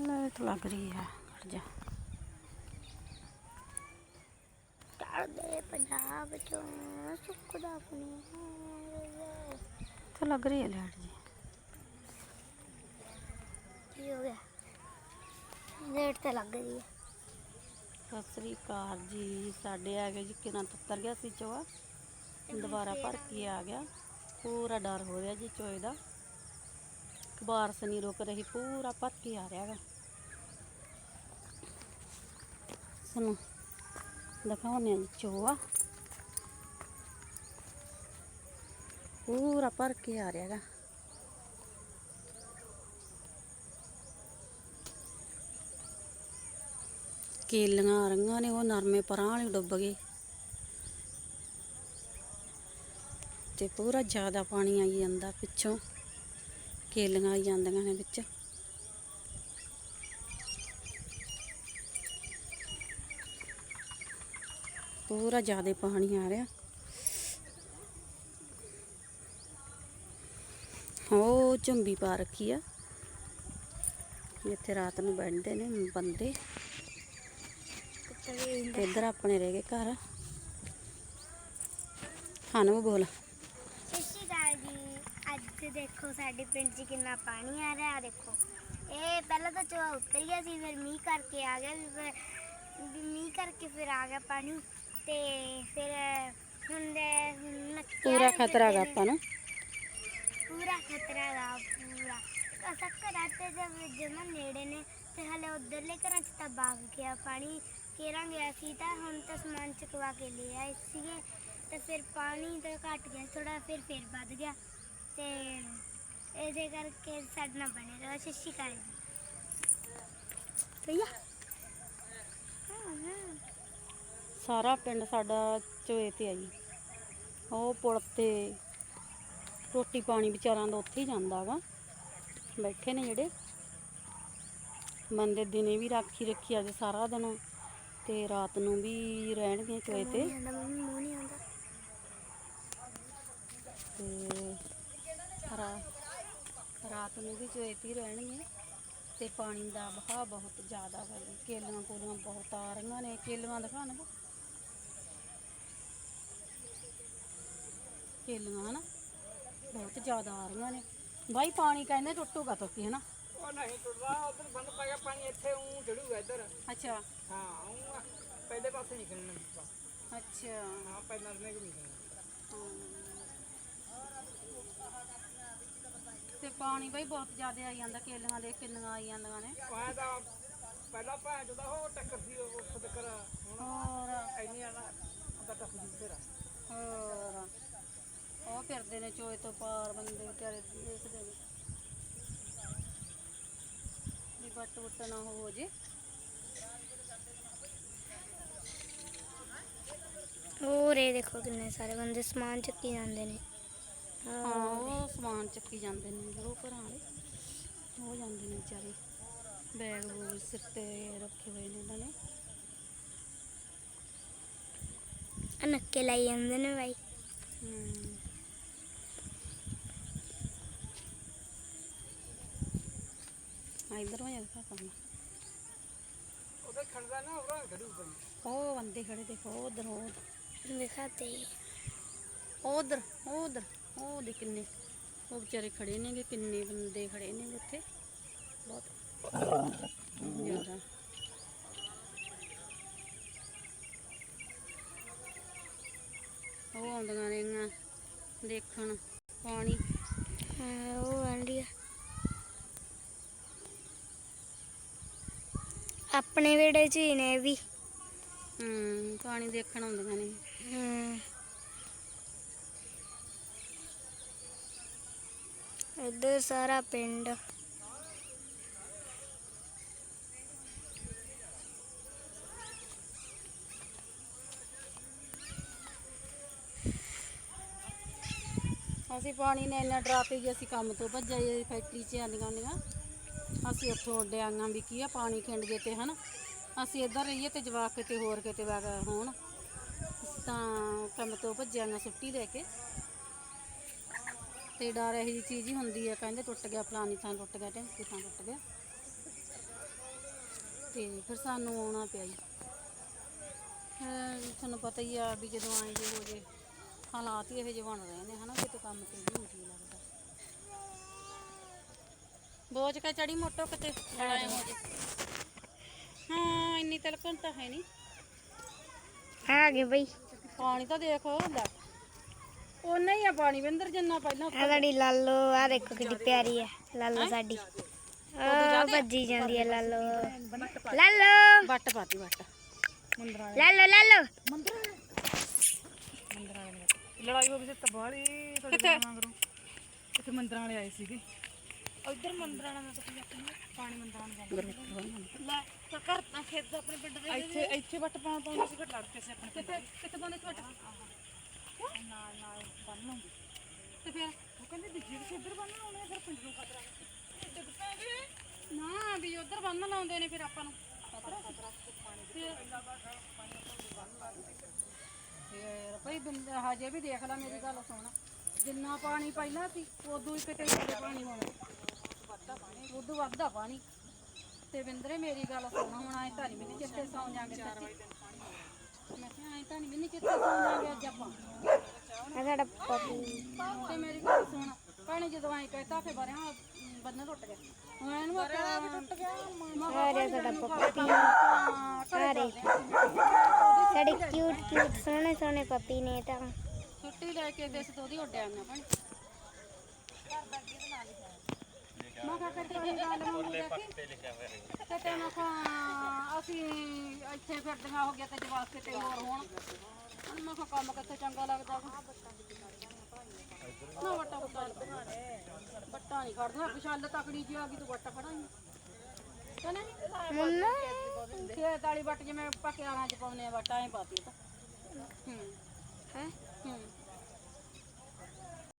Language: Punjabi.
ਲਾਈਟ ਲੱਗ ਰਹੀ ਹੈ ਖੜ ਜਾ। ਕਰਦੇ ਪੰਜਾਬ ਚੋਂ ਸੁੱਕਦਾ ਆਪਣੀ ਤੇ ਲੱਗ ਰਹੀ ਹੈ ਲਾਈਟ ਜੀ? ਕੀ ਹੋ ਗਿਆ? ਲੇਟ ਤੇ ਲੱਗ ਰਹੀ ਹੈ। ਸਤਿ ਸ੍ਰੀ ਅਕਾਲ ਜੀ ਸਾਡੇ ਆ ਗਏ ਜੀ ਕਿਨਾਂ ਤੱਤਰ ਗਿਆ ਸੀ ਚੋਆ? ਦੁਬਾਰਾ ਭਰ ਕੇ ਆ ਗਿਆ। ਪੂਰਾ ਡਰ ਹੋ ਰਿਹਾ ਜੀ ਚੋਏ ਦਾ। ਬਾਰਸ ਨਹੀਂ ਰੁਕ ਰਹੀ ਪੂਰਾ ਭਰ ਕੇ ਆ ਰਿਹਾ ਗਾ। ਸੁਣੋ ਦਿਖਾਉਂਦੇ ਆ ਜੀ, ਚੋਆ। ਪੂਰਾ ਭਰ ਕੇ ਆ ਰਿਹਾ ਗਾ ਕੇਲੀਆਂ ਆ ਰਹੀਆਂ ਨੇ, ਉਹ ਨਰਮੇ ਪਰਾਂ ਵਾਲੇ ਡੁੱਬ ਗਏ। ਤੇ ਪੂਰਾ ਜ਼ਿਆਦਾ ਪਾਣੀ ਆਈ ਜਾਂਦਾ ਪਿੱਛੋਂ। ਕੇਲੀਆਂ ਆਈ ਜਾਂਦੀਆਂ ਨੇ ਵਿੱਚ। ਪੂਰਾ ਜ਼ਿਆਦਾ ਪਾਣੀ ਆ ਰਿਹਾ। ਉਹ ਝੁੰਬੀ ਪਾ ਰੱਖੀ ਆ। ਇੱਥੇ ਰਾਤ ਨੂੰ ਬੈਠਦੇ ਨੇ ਬੰਦੇ। ਇੱਧਰ ਆਪਣੇ ਰਹਿ ਗਏ ਘਰ। ਸਾਨੂੰ ਬੋਲ। ਸਤਿ ਸ਼੍ਰੀ ਅਕਾਲ ਜੀ। ਅੱਜ ਦੇਖੋ ਸਾਡੇ ਪਿੰਡ 'ਚ ਕਿੰਨਾ ਪਾਣੀ ਆ ਰਿਹਾ ਦੇਖੋ। ਇਹ ਪਹਿਲਾਂ ਤਾਂ ਚੋਆ ਉੱਤਰ ਗਿਆ ਸੀ, ਫਿਰ ਮੀਂਹ ਕਰਕੇ ਆ ਗਿਆ, ਵੀ ਫਿਰ- ਵੀ ਮੀਂਹ ਕਰਕੇ ਫਿਰ ਆ ਗਿਆ ਪਾਣੀ। ਤੇ ਫਿਰ ਹੁਣ ਦੇ ਹੁਣ ਨੱਕਿਆ ਪੂਰਾ ਵੀ ਖਤਰਾ ਗਾ ਫਿਰਦੇ ਆਪਾਂ ਨੂੰ ਨੇ। ਪੂਰਾ ਖਤਰਾ ਗਾ ਪੂਰਾ ਅਸਾਂ ਘਰਾਂ ਤੇ ਜਦ ਜਮਾ ਨੇੜੇ ਨੇ ਤੇ ਹਲੇ ਉਧਰਲੇ ਘਰਾਂ 'ਚ ਤਾਂ ਬਾਗ ਗਿਆ ਪਾਣੀ ਕੇਰਾਂ ਗਿਆ ਸੀ ਤਾਂ ਹੁਣ ਤਾਂ ਸਮਾਨ ਚੁਕਵਾ ਕੇ ਲੈ ਆਏ ਸੀਗੇ ਤੇ ਫਿਰ ਪਾਣੀ ਤਾਂ ਘਟ ਗਿਆ ਥੋੜਾ ਫਿਰ ਫਿਰ ਵੱਧ ਗਿਆ ਤੇ ਇਹਦੇ ਕਰਕੇ ਸਾਡੇ ਨਾਲ ਬਣੇ ਰਹੋ ਸਤਿ ਸ਼੍ਰੀ ਅਕਾਲ ਜੀ ਭਈਆ ਹਾਂ ਹਾਂ ਸਾਰਾ ਪਿੰਡ ਸਾਡਾ ਚੋਏ ਤੇ ਆਈ ਉਹ ਪੁਲ ਤੇ ਰੋਟੀ ਪਾਣੀ ਵਿਚਾਰਾਂ ਦਾ ਉੱਥੇ ਹੀ ਜਾਂਦਾ ਗਾ। ਬੈਠੇ ਨੇ ਜਿਹੜੇ। ਬੰਦੇ ਦਿਨੇ ਵੀ ਰਾਖੀ ਰੱਖੀ ਅੱਜ ਸਾਰਾ ਦਿਨ। ਤੇ ਰਾਤ ਨੂੰ ਵੀ ਰਹਿਣਗੇ ਚੋਏ ਤੇ। ਤੇ ਰਾਤ ਨੂੰ ਵੀ ਚੋਏ ਤੇ ਰਹਿਣਗੇ। ਤੇ ਪਾਣੀ ਦਾ ਵਹਾਅ ਬਹੁਤ ਜ਼ਿਆਦਾ ਹੈ ਜੀ। ਕੇਲੀਆਂ ਬਹੁਤ ਆ ਰਹੀਆਂ ਨੇ। ਕੇਲੀਆਂ ਦਿਖਾਣ ਕੇਲੀਆਂ ਹਨਾ? ਬਹੁਤ ਜ਼ਿਆਦਾ ਆ ਰਹੀਆਂ ਨੇ। ਬਾਈ ਪਾਣੀ ਕਹਿੰਦੇ ਟੁੱਟੂਗਾ ਤੋਕੀ ਹਨਾ? ਉਹ ਨਹੀਂ ਟੁੱਟਦਾ ਉਧਰ ਬੰਦ ਪੈ ਗਿਆ ਪਾਣੀ ਇੱਥੇ ਉਂ ਚੜੂਗਾ ਇੱਧਰ। ਅੱਛਾ। ਹਾਂ ਉਂ ਪਹਿਲੇ ਪਾਸੇ ਨਿਕਲਣਾ ਨਿਕਲਣਾ ਅੱਛਾ। ਹਾਂ ਪਹਿਲਾਂ ਨੇ ਕਿ ਨਿਕਲਣਾ। ਤੇ ਪਾਣੀ ਬਾਈ ਬਹੁਤ ਜ਼ਿਆਦਾ ਆਈ ਜਾਂਦਾ ਕੇਲੀਆਂ ਦੇ ਕਿੰਨੀਆਂ ਆਈ ਜਾਂਦੀਆਂ ਨੇ। ਉਹ ਤਾਂ ਪਹਿਲਾਂ ਚੋਦਾ ਉਹ ਟੱਕਰ ਸੀ ਉਹ ਉੱਥੇ ਤੱਕ। ਹੁਣ ਹੋਰ। ਇੰਨੀ ਆ ਨਾ ਅੰਦਰ ਟੱਪ ਜੂ ਤੇਰਾ ਉਹ ਫਿਰਦੇ ਨੇ ਚੋਏ ਤੋਂ ਪਾਰ ਬੰਦੇ ਵਿਚਾਰੇ ਦੇਖਦੇ ਨੇ। ਵੀ ਬੱਟ ਬੁੱਟ ਨਾ ਹੋ ਜੇ। ਹੋਰ ਇਹ ਦੇਖੋ ਕਿੰਨੇ ਸਾਰੇ ਬੰਦੇ ਸਮਾਨ ਚੱਕੀ ਜਾਂਦੇ ਨੇ। ਹਾਂ ਉਹ ਸਮਾਨ ਚੱਕੀ ਜਾਂਦੇ ਨੇ ਉਹ ਘਰਾਂ ਵਾਲੇ। ਉਹ ਜਾਂਦੇ ਨੇ ਵਿਚਾਰੇ। ਬੈਗ ਬੂਗ ਸਿਰ ਤੇ ਰੱਖੇ ਹੋਏ ਨੇ ਇਹਨਾਂ ਨੇ। ਨੱਕੇ ਲਾਈ ਜਾਂਦੇ ਨੇ ਬਾਈ। ਇਧਰ ਹੋ ਜਾ ਕਰਨਾ ਉਹਦੇ ਖੜਦਾ ਨਾ ਉਹ ਖੜੂ ਪਈ ਉਹ ਬੰਦੇ ਖੜੇ ਦੇਖੋ ਉਧਰ ਉਧਰ। ਉਧਰ ਉਹ ਦੇ ਕਿੰਨੇ। ਉਹ ਵਿਚਾਰੇ ਖੜੇ ਨੇਗੇ ਕਿੰਨੇ ਬੰਦੇ ਖੜੇ ਨੇ ਉੱਥੇ। ਬਹੁਤ ਜ਼ਿਆਦਾ। ਉਹ ਆਉਂਦੀਆਂ ਨੇ ਦੇਖਣ ਪਾਣੀ ਹਾਂ ਉਹ ਆਂਦੀ ਆਪਣੇ ਵਿਹੜੇ 'ਚ ਹੀ ਨੇ ਇਹ ਵੀ। ਹੂੰ ਪਾਣੀ ਦੇਖਣ ਆਉਂਦੀਆਂ ਨੇ। ਹਮ। ਇੱਧਰ ਸਾਰਾ ਪਿੰਡ। ਅਸੀਂ ਪਾਣੀ ਨੇ ਇੰਨਾ ਡਰਾ ਗਿਆ ਅਸੀਂ ਕੰਮ ਤੋਂ ਭੱਜਿਆ ਫੈਕਟਰੀ 'ਚ ਆਂਦੀਆਂ ਆਂਦੀਆਂ ਅਸੀਂ ਉੱਥੋਂ ਉੱਡੇ ਆਂਗਾ ਵੀ ਕੀ ਆ, ਪਾਣੀ ਖਿੰਡ ਜੇ ਤੇ ਹਨ। ਅਸੀਂ ਇੱਧਰ ਰਹੀਏ ਤੇ ਜਵਾਕ ਕਿਤੇ ਹੋਰ ਕਿਤੇ ਵਗ ਹੋਣ। ਅਸੀਂ ਤਾਂ ਕੰਮ ਤੋਂ ਭੱਜਿਆਂਗਾ ਛੁੱਟੀ ਲੈ ਕੇ। ਤੇ ਡਰ ਇਹੋ ਜਿਹੀ ਚੀਜ਼ ਹੀ ਹੁੰਦੀ ਆ, ਕਹਿੰਦੇ ਟੁੱਟ ਗਿਆ ਫਲਾਨੀ ਥਾਂ ਟੁੱਟ ਗਿਆ ਟੈਂਕੀ ਥਾਂ ਟੁੱਟ ਗਿਆ। ਤੇ ਫਿਰ ਸਾਨੂੰ ਆਉਣਾ ਪਿਆ ਜੀ। ਫਿਰ ਤੁਹਾਨੂੰ ਪਤਾ ਹੀ ਆ ਵੀ ਜਦੋਂ ਆਏ ਜੇ ਹੋ ਜੇ ਹਾਲਾਤ ਹੀ ਇਹੋ ਜਿਹੇ ਬਣ ਰਹੇ ਨੇ ਹਨਾ ਕਿਤੇ ਕੰਮ ਤੇ ਨਹੀਂ ਜੀ ਲੱਗਦਾ। ਬੋਝ ਕਾ ਚੜੀ ਮੋਟੋ ਕਿਤੇ। ਆਏ ਹੋ ਜੇ ਹਾਂ ਇੰਨੀ ਤਲਕਣ ਤਾਂ ਹੈ ਨਹੀਂ। ਆ ਗਏ ਬਈ। ਪਾਣੀ ਤਾਂ ਦੇਖੋ ਲੈ। ਉਹਨਾਂ ਹੀ ਆ ਪਾਣੀ ਵਿੰਦਰ ਜਿੰਨਾ ਪਹਿਲਾਂ ਆ ਸਾਡੀ ਲਾਲੋ ਆ ਦੇਖੋ ਕਿੰਨੀ ਪਿਆਰੀ ਹੈ ਲਾਲੋ ਸਾਡੀ। ਆ। ਭੱਜੀ ਜਾਂਦੀ ਹੈ ਲਾਲੋ। ਲਾਲੋ। ਵੱਟ ਪਾਤੀ ਵੱਟ। ਲਾਲੋ ਲਾਲੋ। ਲੜਾਈ ਹੋ ਗਈ ਸੀ ਤਬਾਹੀ ਤੁਹਾਡੇ ਨਾਲ ਕਰੋ ਇੱਥੇ ਮੰਦਰਾਂ ਵਾਲੇ ਆਏ ਸੀਗੇ। ਉਧਰ ਮੰਦਰਾਂ ਨਾਲ ਮਤਲਬ ਪਾਣੀ ਮੰਦਰਾਂ ਨੂੰ ਜਾਂਦਾ ਲੈ ਤਾਂ ਘਰ ਤਾਂ ਖੇਤ ਆਪਣੇ ਪਿੰਡ ਦੇ ਇੱਥੇ ਇੱਥੇ ਵੱਟ ਪਾ ਪਾਉਂਦੇ ਸੀ ਘਟ ਲੜਦੇ ਸੀ ਆਪਣੇ ਕਿੱਥੇ ਕਿੱਥੇ ਬੰਦੇ ਤੁਹਾਡੇ ਨਾਲ ਨਾਲ ਬੰਨ ਲਾਉਂਦੇ। ਤੇ ਫਿਰ? ਉਹ ਕਹਿੰਦੇ ਦੂਜੇ ਵੀ ਇੱਧਰ ਬੰਨ ਲਾਉਣੇ ਆ, ਫਿਰ ਪਿੰਡ ਨੂੰ ਖਤਰਾ ਡਿੱਗ ਪੈਗੇ ਨਾ ਵੀ ਉਧਰ ਬੰਨ ਲਾਉਂਦੇ ਨੇ ਫਿਰ ਆਪਾਂ ਨੂੰ। ਫਿਰ? ਫਿਰ ਭਈ ਬੰਦਾ ਹਜੇ ਵੀ ਦੇਖ ਲੈ ਮੇਰੀ ਗੱਲ ਸੁਣ। ਜਿੰਨਾ ਪਾਣੀ ਪਹਿਲਾਂ ਸੀ ਉਦੋਂ ਹੀ ਕਿਤੇ ਪਾਣੀ ਹੋਣਾ। ਉਦੋਂ ਵੱਧਦਾ ਪਾਣੀ। ਤੇ ਬਿੰਦਰੇ ਮੇਰੀ ਗੱਲ ਸੁਣ ਹੁਣ ਆਏ ਤਾਂ ਨਹੀਂ ਮੈਨੂੰ ਚਿੱਤੇ ਸੌਂ ਜਾਾਂਗੇ ਸੱਚੀ ਮੈਂ ਕਿਹਾ ਆਏ ਤਾਂ ਨਹੀਂ ਮੈਨੂੰ ਚਿੱਤੇ ਸੌਂ ਜਾਾਂਗੇ ਅੱਜ ਆਪਾਂ। ਆ ਸਾਡਾ ਪਪੀ ਤੇ ਮੇਰੀ ਗੱਲ ਸੁਣ ਭੈਣੇ ਜਦੋਂ ਆਏ ਕਹਿਤਾ ਫੇ ਬਰਿਆ ਬੰਨ ਟੁੱਟ ਗਿਆ। ਹੁਣ ਇਹਨੂੰ ਬਰਿਆ ਟੁੱਟ ਗਿਆ? ਅਰੇ ਸਾਡਾ ਪਪੀ ਅਰੇ ਸਾਡੇ ਕਿਊਟ ਕਿਊਟ ਸੋਹਣੇ ਸੋਹਣੇ ਪਪੀ ਨੇ ਤਾਂ। ਛੁੱਟੀ ਲੈ ਕੇ ਦੇਸ ਤੋਂ ਉਹਦੀ ਉੱਡਿਆ ਨਾ ਭੈਣੇ ਮੈਂ ਕਿਹਾ ਕਿ ਤੇਰੀ ਗੱਲ ਨੂੰ ਦੇਖੀ ਤੇ ਤੇ ਮੈਂ ਕਿਹਾ ਅਸੀਂ ਇੱਥੇ ਫਿਰਦੀਆਂ ਹੋ ਗਿਆ ਤੇ ਜਵਾਕ ਕਿਤੇ ਹੋਰ ਹੋਣ। ਹੁਣ ਮੈਂ ਕਿਹਾ ਕੰਮ ਕਿੱਥੇ ਚੰਗਾ ਲੱਗਦਾ ਵਾ। ਨਾ ਵੱਟਾ ਵੱਟਾ ਵੱਟਾ ਨਹੀਂ ਖੜਦਾ ਵਿਸ਼ਾਲ ਤਕੜੀ ਜੀ ਆ ਗਈ ਤੂੰ ਵੱਟਾ ਫੜਾਈ ਕਹਿੰਦੇ ਮੰਮਾ ਖੇਤ ਵਾਲੀ ਵੱਟ ਜਿਵੇਂ ਪਕਿਆਣਾ ਚ ਪਾਉਨੇ ਆ ਵੱਟਾ ਐ ਪਾਤੀ ਤਾਂ। ਹੂੰ।